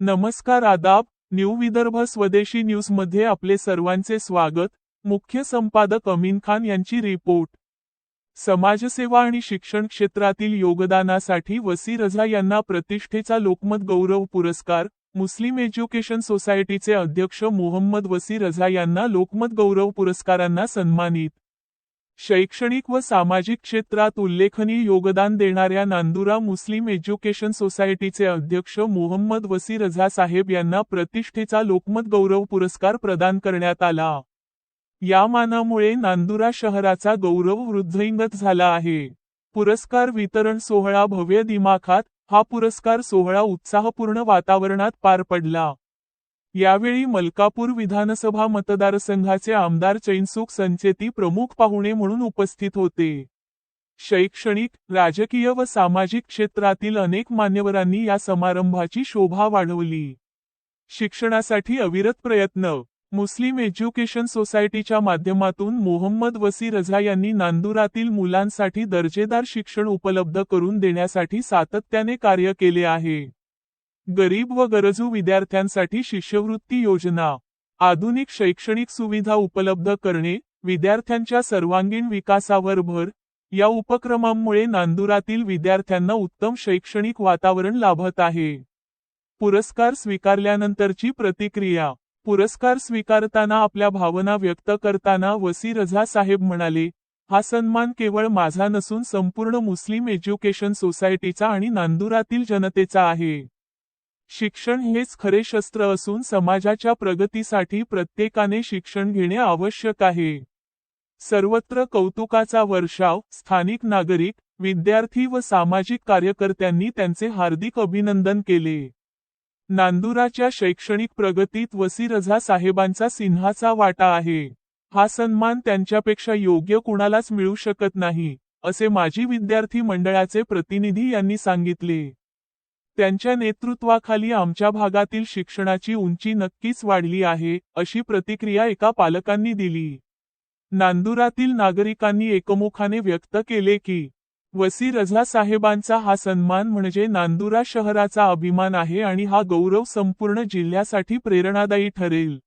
नमस्कार आदाब न्यू विदर्भ स्वदेशी न्यूजमध्ये आपले सर्वांचे स्वागत. मुख्य संपादक अमीन खान यांची रिपोर्ट. समाजसेवा आणि शिक्षण क्षेत्रातील योगदानासाठी वसी रझा यांना प्रतिष्ठेचा लोकमत गौरव पुरस्कार मुस्लिम एज्युकेशन सोसायटीचे अध्यक्ष मोहम्मद वसी रझा यांना लोकमत गौरव पुरस्कारांना सन्मानित. शैक्षणिक व सामाजिक क्षेत्रात उल्लेखनीय योगदान देणाऱ्या नांदुरा मुस्लिम एज्युकेशन सोसायटीचे अध्यक्ष मोहम्मद वसी रझा साहेब यांना प्रतिष्ठेचा लोकमत गौरव पुरस्कार प्रदान करण्यात आला. या मानामुळे नांदुरा शहराचा गौरव वृद्धिंगत झाला आहे. पुरस्कार वितरण सोहळा भव्य दिमाखात हा पुरस्कार सोहळा उत्साहपूर्ण वातावरणात पार पडला. यावेळी मलकापूर विधानसभा मतदारसंघाचे आमदार चैनसुख संचेती प्रमुख पाहुणे म्हणून उपस्थित होते. शैक्षणिक राजकीय व सामाजिक क्षेत्रातील अनेक मान्यवरांनी या समारंभाची शोभा वाढवली. शिक्षणासाठी अविरत प्रयत्न मुस्लिम एज्युकेशन सोसायटीच्या माध्यमातून मोहम्मद वसी रझा यांनी नांदुरातील मुलांसाठी दर्जेदार शिक्षण उपलब्ध करून देण्यासाठी सातत्याने कार्य केले आहे. गरीब व गरजू विद्यार्थ्यांसाठी शिष्यवृत्ती योजना आधुनिक शैक्षणिक सुविधा उपलब्ध करणे विद्यार्थ्यांच्या सर्वांगीण विकासावर भर या उपक्रमांमुळे नांदुरातील विद्यार्थ्यांना उत्तम शैक्षणिक वातावरण लाभत आहे. पुरस्कार स्वीकारल्यानंतरची प्रतिक्रिया पुरस्कार स्वीकारताना आपल्या भावना व्यक्त करताना वसी रझा साहेब म्हणाले हा सन्मान केवळ माझा नसून संपूर्ण मुस्लिम एज्युकेशन सोसायटीचा आणि नांदुरातील जनतेचा आहे. शिक्षण हेच खरे शस्त्र असून समाजाच्या प्रगतीसाठी प्रत्येकाने शिक्षण घेणे आवश्यक आहे. सर्वत्र कौतुकाचा वर्षाव स्थानिक नागरिक विद्यार्थी व सामाजिक कार्यकर्त्यांनी त्यांचे हार्दिक अभिनंदन केले. नांदुराच्या शैक्षणिक प्रगतीत वसीरझा साहेबांचा सिन्हाचा वाटा आहे. हा सन्मान त्यांच्यापेक्षा योग्य कुणालाच मिळू शकत नाही असे माजी विद्यार्थी मंडळाचे प्रतिनिधी यांनी सांगितले. त्यांच्या नेतृत्वाखाली आमच्या भागातील शिक्षणाची उंची नक्कीच वाढली आहे अशी प्रतिक्रिया एका पालकांनी दिली. नांदुरातील नागरिकांनी एकमुखाने व्यक्त केले की वसी रझा साहेबांचा हा सन्मान म्हणजे नांदुरा शहराचा अभिमान आहे आणि हा गौरव संपूर्ण जिल्ह्यासाठी प्रेरणादायी ठरेल.